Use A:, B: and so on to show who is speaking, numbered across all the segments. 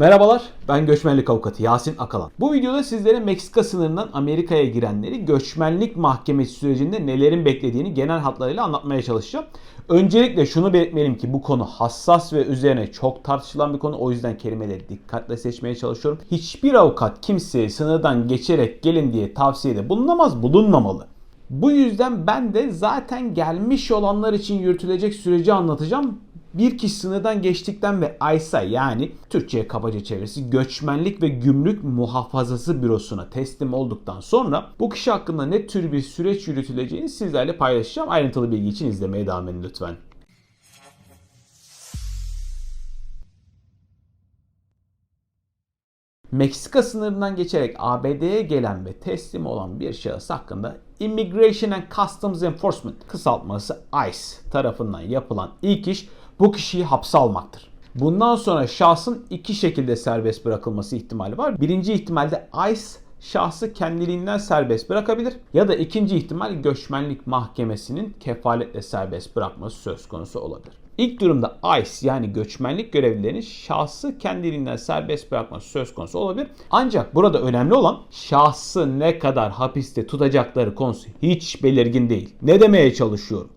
A: Merhabalar, ben göçmenlik avukatı Yasin Akalan. Bu videoda sizlere Meksika sınırından Amerika'ya girenleri göçmenlik mahkemesi sürecinde nelerin beklediğini genel hatlarıyla anlatmaya çalışacağım. Öncelikle şunu belirtmeliyim ki bu konu hassas ve üzerine çok tartışılan bir konu. O yüzden kelimeleri dikkatle seçmeye çalışıyorum. Hiçbir avukat kimseye sınırdan geçerek gelin diye tavsiyede bulunamaz, bulunmamalı. Bu yüzden ben de zaten gelmiş olanlar için yürütülecek süreci anlatacağım. Bir kişi sınırdan geçtikten ve AYSA yani Türkçe'ye kabaca çevirisi Göçmenlik ve Gümrük Muhafazası Bürosu'na teslim olduktan sonra bu kişi hakkında ne tür bir süreç yürütüleceğini sizlerle paylaşacağım. Ayrıntılı bilgi için izlemeye devam edin lütfen. Meksika sınırından geçerek ABD'ye gelen ve teslim olan bir şahıs hakkında Immigration and Customs Enforcement kısaltması ICE tarafından yapılan ilk iş bu kişiyi hapse almaktır. Bundan sonra şahsın iki şekilde serbest bırakılması ihtimali var. Birinci ihtimalde ICE şahsı kendiliğinden serbest bırakabilir ya da ikinci ihtimal göçmenlik mahkemesinin kefaletle serbest bırakması söz konusu olabilir. İlk durumda ICE yani göçmenlik görevlilerinin şahsı kendiliğinden serbest bırakması söz konusu olabilir. Ancak burada önemli olan şahsı ne kadar hapiste tutacakları konusu hiç belirgin değil. Ne demeye çalışıyorum?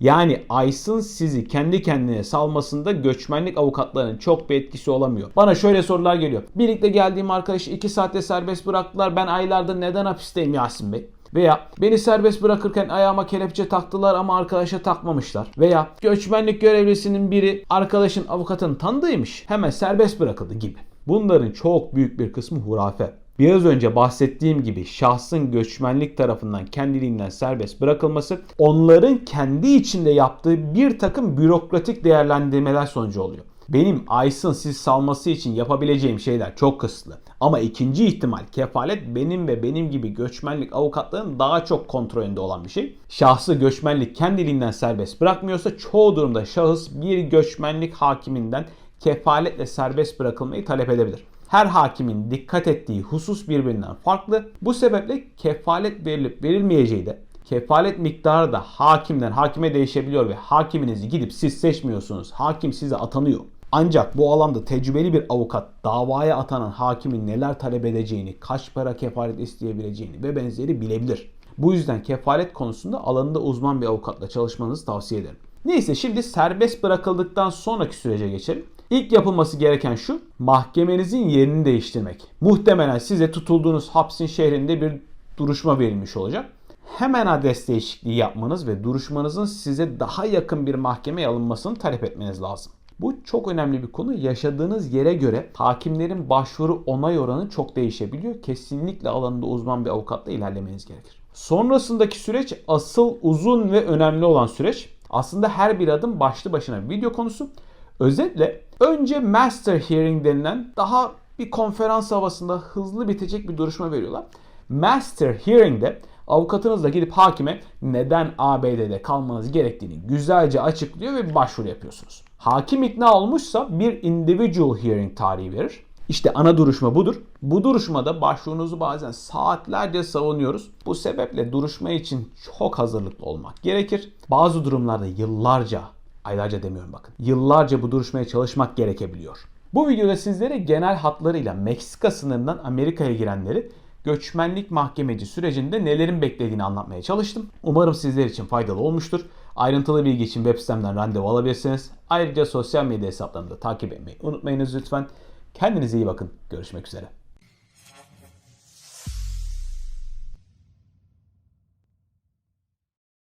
A: Yani ICE'ın sizi kendi kendine salmasında göçmenlik avukatlarının çok bir etkisi olamıyor. Bana şöyle sorular geliyor. Birlikte geldiğim arkadaşı 2 saatte serbest bıraktılar. Ben aylardır neden hapisteyim Yasin Bey? Veya beni serbest bırakırken ayağıma kelepçe taktılar ama arkadaşa takmamışlar. Veya göçmenlik görevlisinin biri arkadaşın avukatın tanıdığıymış hemen serbest bırakıldı gibi. Bunların çok büyük bir kısmı hurafe. Biraz önce bahsettiğim gibi şahsın göçmenlik tarafından kendiliğinden serbest bırakılması onların kendi içinde yaptığı bir takım bürokratik değerlendirmeler sonucu oluyor. Benim ICE'ın siz salması için yapabileceğim şeyler çok kısıtlı. Ama ikinci ihtimal kefalet benim ve benim gibi göçmenlik avukatların daha çok kontrolünde olan bir şey. Şahsı göçmenlik kendiliğinden serbest bırakmıyorsa çoğu durumda şahıs bir göçmenlik hakiminden kefaletle serbest bırakılmayı talep edebilir. Her hakimin dikkat ettiği husus birbirinden farklı. Bu sebeple kefalet verilip verilmeyeceği de kefalet miktarı da hakimden hakime değişebiliyor ve hakiminizi gidip siz seçmiyorsunuz. Hakim size atanıyor. Ancak bu alanda tecrübeli bir avukat davaya atanan hakimin neler talep edeceğini, kaç para kefalet isteyebileceğini ve benzeri bilebilir. Bu yüzden kefalet konusunda alanında uzman bir avukatla çalışmanızı tavsiye ederim. Neyse şimdi serbest bırakıldıktan sonraki sürece geçelim. İlk yapılması gereken şu, mahkemenizin yerini değiştirmek. Muhtemelen size tutulduğunuz hapsin şehrinde bir duruşma verilmiş olacak. Hemen adres değişikliği yapmanız ve duruşmanızın size daha yakın bir mahkemeye alınmasını talep etmeniz lazım. Bu çok önemli bir konu. Yaşadığınız yere göre hakimlerin başvuru onay oranı çok değişebiliyor. Kesinlikle alanında uzman bir avukatla ilerlemeniz gerekir. Sonrasındaki süreç asıl uzun ve önemli olan süreç. Aslında her bir adım başlı başına bir video konusu. Özetle önce master hearing denilen daha bir konferans havasında hızlı bitecek bir duruşma veriyorlar. Master hearing'de avukatınızla gidip hakime neden ABD'de kalmanız gerektiğini güzelce açıklıyor ve bir başvuru yapıyorsunuz. Hakim ikna olmuşsa bir individual hearing tarihi verir. İşte ana duruşma budur. Bu duruşmada başvurunuzu bazen saatlerce savunuyoruz. Bu sebeple duruşma için çok hazırlıklı olmak gerekir. Bazı durumlarda yıllarca, aylarca demiyorum bakın, yıllarca bu duruşmaya çalışmak gerekebiliyor. Bu videoda sizlere genel hatlarıyla Meksika sınırından Amerika'ya girenleri göçmenlik mahkemeci sürecinde nelerin beklediğini anlatmaya çalıştım. Umarım sizler için faydalı olmuştur. Ayrıntılı bilgi için web sitemden randevu alabilirsiniz. Ayrıca sosyal medya hesaplarımı da takip etmeyi unutmayınız lütfen. Kendinize iyi bakın. Görüşmek üzere.